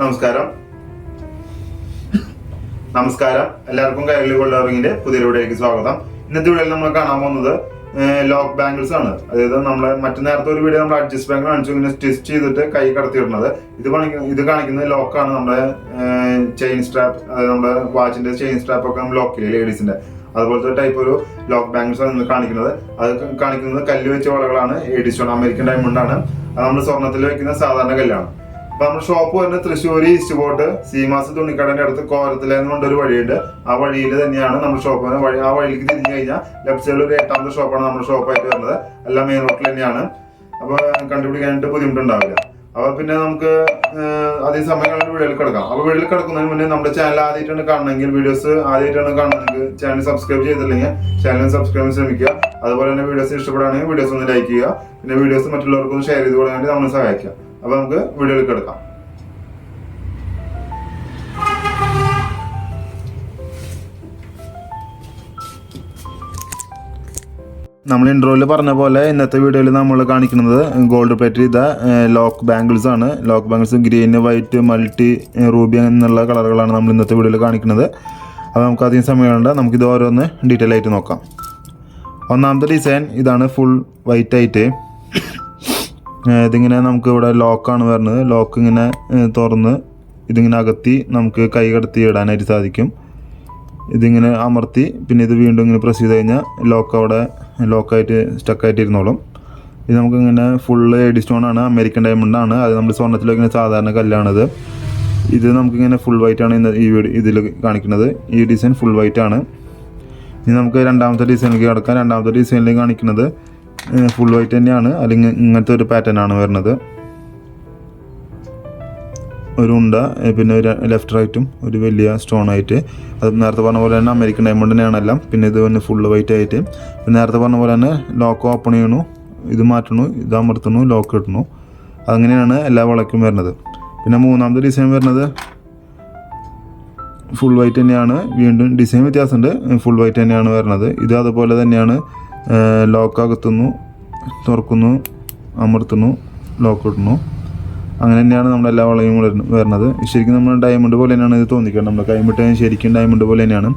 നമസ്കാരം. നമസ്കാരം. എല്ലാവർക്കും കൈരളി കൊള്ളറിങ്ങിന്റെ പുതിയ വീഡിയോയിലേക്ക് സ്വാഗതം. ഇന്നത്തെ വീഡിയോയിൽ നമ്മൾ കാണാൻ പോകുന്നത് ലോക്ക് ബാങ്കിൾസ് ആണ്. അതായത് നമ്മൾ മറ്റു നേരത്തെ ഒരു വീഡിയോ നമ്മൾ അഡ്ജസ്റ്റ് ബാങ്ക് കാണിച്ചു ഇങ്ങനെ സ്റ്റിച്ച് ചെയ്തിട്ട് കൈ കടത്തിയിടുന്നത് ഇത് കാണിക്കുന്ന ഇത് കാണിക്കുന്നത് ലോക്കാണ് നമ്മുടെ ചെയിൻ സ്ട്രാപ്പ് അതായത് നമ്മുടെ വാച്ചിന്റെ ചെയിൻ സ്ട്രാപ്പ് ഒക്കെ നമ്മൾ ലോക്കില്ലേ ലേഡീസിന്റെ. അതുപോലത്തെ ടൈപ്പ് ഒരു ലോക്ക് ബാങ്കിൾസ് ആണ് കാണിക്കുന്നത്. അത് കാണിക്കുന്നത് കല്ല് വെച്ച വളകളാണ്. എഡിസ്റ്റോൺ അമേരിക്കൻ ഡയമണ്ട് ആണ്. അത് നമ്മൾ സ്വർണത്തിൽ വെക്കുന്ന സാധാരണ കല്ലാണ്. അപ്പൊ നമ്മുടെ ഷോപ്പ് വരുന്നത് തൃശ്ശൂർ ഈസ്റ്റ് ബോട്ട് സീമാസ് തുണിക്കടന്റെ അടുത്ത് കോരത്തിലെ കൊണ്ടൊരു വഴിയുണ്ട്. ആ വഴിയിൽ തന്നെയാണ് നമ്മുടെ ഷോപ്പ് വഴി ആ വഴിക്ക് തിരിഞ്ഞു കഴിഞ്ഞാൽ ലെഫ്റ്റ് സൈഡിൽ ഒരു എട്ടാമത്തെ ഷോപ്പാണ് നമ്മുടെ ഷോപ്പായിട്ട് വരുന്നത്. എല്ലാം മെയിൻ റോഡിൽ തന്നെയാണ്. അപ്പൊ കണ്ടുപിടിക്കാനായിട്ട് ബുദ്ധിമുട്ടുണ്ടാവില്ല. അപ്പൊ പിന്നെ നമുക്ക് അതേ സമയം സമയങ്ങളിൽ വീഡിയോയിൽ കിടക്കാം. അപ്പൊ വീഡിയോയിൽ കിടക്കുന്നതിന് മുന്നേ നമ്മുടെ ചാനൽ ആദ്യമായിട്ടാണ് കാണണമെങ്കിൽ വീഡിയോസ് ആദ്യമായിട്ടാണ് കാണണമെങ്കിൽ ചാനൽ സബ്സ്ക്രൈബ് ചെയ്തില്ലെങ്കിൽ ചാനൽ സബ്സ്ക്രൈബ് ശ്രമിക്കുക. അതുപോലെ തന്നെ വീഡിയോസ് ഇഷ്ടപ്പെടുകയാണെങ്കിൽ വീഡിയോസ് ഒന്ന് ലൈക്ക് ചെയ്യുക. പിന്നെ വീഡിയോസ് മറ്റുള്ളവർക്കൊന്ന് ഷെയർ ചെയ്ത് കൊടുക്കാൻ വേണ്ടി നമ്മളെ സഹായിക്കുക അപ്പൊ നമുക്ക് വീഡിയോയിലേക്ക് കിടക്കാം നമ്മൾ ഇൻട്രോയിൽ പറഞ്ഞ പോലെ ഇന്നത്തെ വീഡിയോയിൽ നമ്മൾ കാണിക്കുന്നത് ഗോൾഡ് പ്ലേറ്റ് ചെയ്ത ലോക്ക് ബാംഗിൾസ് ആണ്. Lock bangles green white multi ruby എന്നുള്ള കളറുകളാണ് നമ്മൾ ഇന്നത്തെ വീഡിയോയിൽ കാണിക്കുന്നത്. അപ്പോൾ നമുക്ക് അധികം സമയമുണ്ട് നമുക്കിത് ഓരോന്ന് ഡീറ്റെയിൽ ആയിട്ട് നോക്കാം. ഒന്നാമത്തെ ഡിസൈൻ ഇതാണ് ഫുൾ വൈറ്റ് ആയിട്ട്. ഇതിങ്ങനെ നമുക്ക് ഇവിടെ ലോക്കാണ് വരുന്നത്. ലോക്ക് ഇങ്ങനെ തുറന്ന് ഇതിങ്ങനെ അകത്തി നമുക്ക് കൈ കടത്തി ഇടാനായിട്ട് സാധിക്കും. ഇതിങ്ങനെ അമർത്തി പിന്നെ ഇത് വീണ്ടും ഇങ്ങനെ പ്രസ് ചെയ്ത് കഴിഞ്ഞാൽ ലോക്ക് അവിടെ ലോക്കായിട്ട് സ്റ്റക്കായിട്ട് ഇരുന്നോളും ഇത് നമുക്കിങ്ങനെ ഫുള്ള് എഡി സ്റ്റോൺ ആണ് അമേരിക്കൻ ഡയമണ്ട് ആണ്. അത് നമ്മൾ സ്വർണത്തിൽ വെക്കുന്ന സാധാരണ കല്ലാണിത്. ഇത് നമുക്കിങ്ങനെ ഫുൾ വൈറ്റ് ആണ് ഇന്ന് ഈ ഇതിൽ കാണിക്കുന്നത്. ഈ ഡിസൈൻ ഫുൾ വൈറ്റ് ആണ്. ഇനി നമുക്ക് രണ്ടാമത്തെ ഡിസൈനിലേക്ക് കിടക്കാം. രണ്ടാമത്തെ ഡിസൈനിലേക്ക് കാണിക്കുന്നത് ഫുൾ വൈറ്റ് തന്നെയാണ്. അല്ലെങ്കിൽ ഇങ്ങനത്തെ ഒരു പാറ്റേൺ ആണ് വരുന്നത്. ഒരു ഉണ്ട പിന്നെ ഒരു ലെഫ്റ്റ് റൈറ്റും ഒരു വലിയ സ്റ്റോൺ ആയിട്ട്. അത് നേരത്തെ പറഞ്ഞ പോലെ തന്നെ അമേരിക്കൻ ഡയമണ്ട് തന്നെയാണ് എല്ലാം. പിന്നെ ഇത് തന്നെ ഫുള്ള് വൈറ്റ് ആയിട്ട്. പിന്നെ നേരത്തെ പറഞ്ഞ പോലെ തന്നെ ലോക്ക് ഓപ്പൺ ചെയ്യണു ഇത് മാറ്റണു ഇത് അമർത്തണു ലോക്ക് ഇടണു. അങ്ങനെയാണ് എല്ലാ വളയ്ക്കും വരുന്നത്. പിന്നെ മൂന്നാമത്തെ ഡിസൈൻ വരുന്നത് ഫുൾ വൈറ്റ് തന്നെയാണ്. വീണ്ടും ഡിസൈൻ വ്യത്യാസമുണ്ട്. ഫുൾ വൈറ്റ് തന്നെയാണ് വരുന്നത്. ഇത് അതുപോലെ തന്നെയാണ് ലോക്ക് അകത്തുന്നു തുറക്കുന്നു അമർത്തുന്നു ലോക്ക് ഇടുന്നു. അങ്ങനെ തന്നെയാണ് നമ്മുടെ എല്ലാ വളയും വരുന്ന- വരുന്നത്. ശരിക്കും നമ്മൾ ഡയമണ്ട് പോലെ തന്നെയാണ് ഇത് തോന്നിക്കുക. നമ്മൾ കൈമിട്ട് ശരിക്കും ഡയമണ്ട് പോലെ തന്നെയാണ്.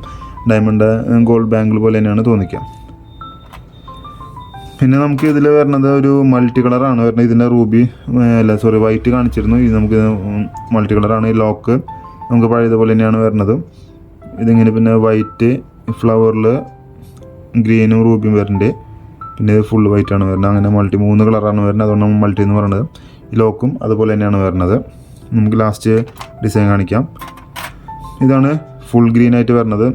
ഡയമണ്ട് ഗോൾഡ് ബാങ്കിൾ പോലെ തന്നെയാണ് തോന്നിക്കുക. പിന്നെ നമുക്ക് ഇതിൽ വരുന്നത് ഒരു മൾട്ടി കളറാണ് വരുന്നത് ഇതിന്റെ റൂബി അല്ല സോറി വൈറ്റ് കാണിച്ചിരുന്നു. ഇത് നമുക്ക് മൾട്ടി കളറാണ് ഈ ലോക്ക് നമുക്ക് പഴയതുപോലെ തന്നെയാണ് വരുന്നത്. ഇതിങ്ങനെ പിന്നെ വൈറ്റ് ഫ്ലവറിൽ ഗ്രീനും റൂബിയും വരുന്നുണ്ട്. പിന്നെ ഇത് ഫുൾ വൈറ്റ് ആണ് വരുന്നത്. അങ്ങനെ മൾട്ടി മൂന്ന് കളറാണ് വരുന്നത്. അതുകൊണ്ട് നമ്മൾ മൾട്ടി എന്ന് പറയുന്നത്. ഈ ലോക്കും അതുപോലെ തന്നെയാണ് വരുന്നത്. നമുക്ക് ലാസ്റ്റ് ഡിസൈൻ കാണിക്കാം. ഇതാണ് ഫുൾ ഗ്രീൻ ആയിട്ട് വരുന്നത്.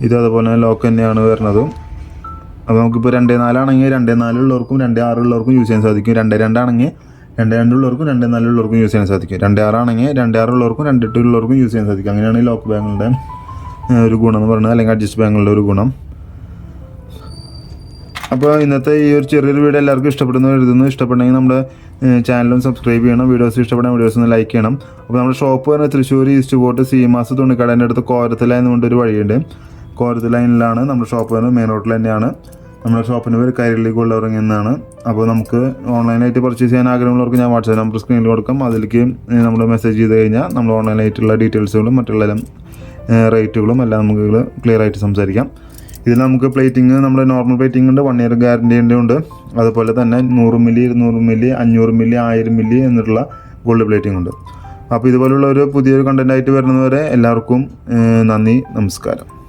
ഇത് അതുപോലെ ലോക്ക് തന്നെയാണ് വരുന്നത്. അപ്പോൾ നമുക്കിപ്പോൾ രണ്ടേ നാലാണെങ്കിൽ രണ്ടേ നാലുള്ളവർക്കും രണ്ടേ ആറുള്ളവർക്കും യൂസ് ചെയ്യാൻ സാധിക്കും. രണ്ടേ രണ്ടാണെങ്കിൽ രണ്ട് രണ്ടുള്ളവർക്കും രണ്ട് നാലുള്ളവർക്കും യൂസ് ചെയ്യാൻ സാധിക്കും. രണ്ട് ആറാണെങ്കിൽ രണ്ട് ആറുള്ളവർക്കും രണ്ട് എട്ടുള്ളവർക്കും യൂസ് ചെയ്യാൻ സാധിക്കും. അങ്ങനെയാണ് ഈ ലോക്ക് ബാങ്കുകളുടെ ഏഹ്, ഒരു ഗുണം എന്ന് പറയുന്നത് അല്ലെങ്കിൽ അഡ്ജസ്റ്റ് ബാങ്കുകളുടെ ഒരു ഗുണം. അപ്പോൾ ഇന്നത്തെ ഈ ഒരു ചെറിയൊരു വീഡിയോ എല്ലാവർക്കും ഇഷ്ടപ്പെടുന്നു എഴുതുന്നു ഇഷ്ടപ്പെടണമെങ്കിൽ നമ്മുടെ ചാനലും സബ്സ്ക്രൈബ് ചെയ്യണം. വീഡിയോസ് ഇഷ്ടപ്പെടാൻ വീഡിയോസ് ഒന്ന് ലൈക്ക് ചെയ്യണം. അപ്പോൾ നമ്മുടെ ഷോപ്പ് പറയുന്നത് തൃശ്ശൂർ ഈസ്റ്റ് പോർട്ട് സീമാസ് തുണിക്കടേന്റെ അടുത്ത് കോരത്തില എന്നുകൊണ്ട് ഒരു വഴിയുണ്ട്. കോരത്ത് ലൈനിലാണ് നമ്മുടെ ഷോപ്പ് വരുന്നത്. മെയിൻ റോഡിൽ തന്നെയാണ്. നമ്മുടെ ഷോപ്പിന് പേര് കൈരളി ഇറങ്ങി എന്നാണ്. അപ്പോൾ നമുക്ക് ഓൺലൈനായിട്ട് പർച്ചേസ് ചെയ്യാൻ ആഗ്രഹമുള്ളവർക്ക് ഞാൻ വാട്സാപ്പ് നമ്പർ സ്ക്രീനിൽ കൊടുക്കാം. അതിലേക്ക് നമ്മൾ മെസ്സേജ് ചെയ്ത് കഴിഞ്ഞാൽ നമ്മൾ ഓൺലൈനായിട്ടുള്ള ഡീറ്റെയിൽസുകളും മറ്റുള്ള എല്ലാം റേറ്റുകളും എല്ലാം നമുക്ക് ക്ലിയർ ആയിട്ട് സംസാരിക്കാം. ഇതിൽ നമുക്ക് പ്ലേറ്റിംഗ് നമ്മൾ നോർമൽ പ്ലേറ്റിംഗ് ഉണ്ട് വൺ ഇയർ ഗ്യാരണ്ടി ഉണ്ട്. അതുപോലെ തന്നെ നൂറ് മില്ലി ഇരുന്നൂറ് മില്ലി അഞ്ഞൂറ് മില്ലി ആയിരം മില്ലി എന്നിട്ടുള്ള ഗോൾഡ് പ്ലേറ്റിംഗ് ഉണ്ട്. അപ്പോൾ ഇതുപോലുള്ള ഒരു പുതിയൊരു കണ്ടന്റായിട്ട് വരുന്നതുവരെ എല്ലാവർക്കും നന്ദി നമസ്കാരം.